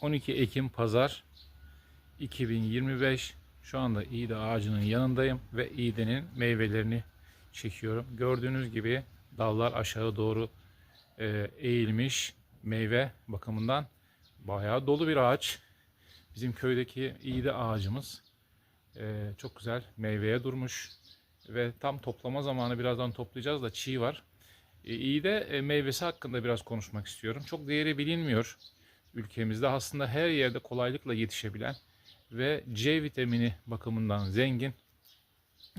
12 Ekim Pazar 2025 şu anda İğde ağacının yanındayım ve İğde'nin meyvelerini çekiyorum. Gördüğünüz gibi dallar aşağı doğru e, eğilmiş meyve bakımından bayağı dolu bir ağaç. Bizim köydeki İğde ağacımız e, çok güzel meyveye durmuş ve tam toplama zamanı birazdan toplayacağız da çiğ var. E, İğde e, meyvesi hakkında biraz konuşmak istiyorum. Çok değeri bilinmiyor ülkemizde aslında her yerde kolaylıkla yetişebilen ve C vitamini bakımından zengin,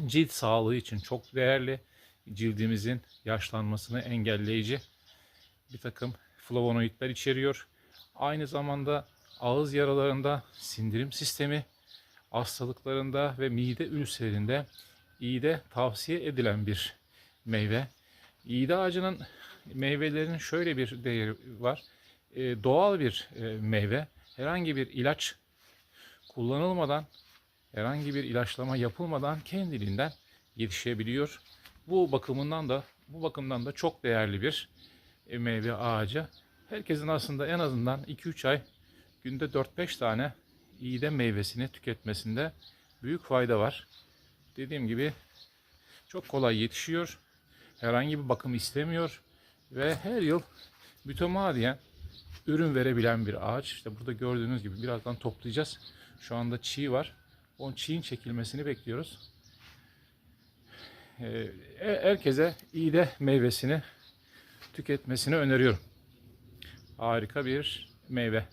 cilt sağlığı için çok değerli, cildimizin yaşlanmasını engelleyici bir takım flavonoidler içeriyor. Aynı zamanda ağız yaralarında, sindirim sistemi hastalıklarında ve mide ülserinde iyi de tavsiye edilen bir meyve. İğde ağacının meyvelerinin şöyle bir değeri var. E, doğal bir e, meyve. Herhangi bir ilaç kullanılmadan, herhangi bir ilaçlama yapılmadan kendiliğinden yetişebiliyor. Bu bakımından da bu bakımdan da çok değerli bir e, meyve ağacı. Herkesin aslında en azından 2-3 ay günde 4-5 tane iğde meyvesini tüketmesinde büyük fayda var. Dediğim gibi çok kolay yetişiyor. Herhangi bir bakım istemiyor ve her yıl mütemadiyen ürün verebilen bir ağaç. İşte burada gördüğünüz gibi birazdan toplayacağız. Şu anda çiğ var. O çiğin çekilmesini bekliyoruz. Ee, herkese iyi de meyvesini tüketmesini öneriyorum. Harika bir meyve.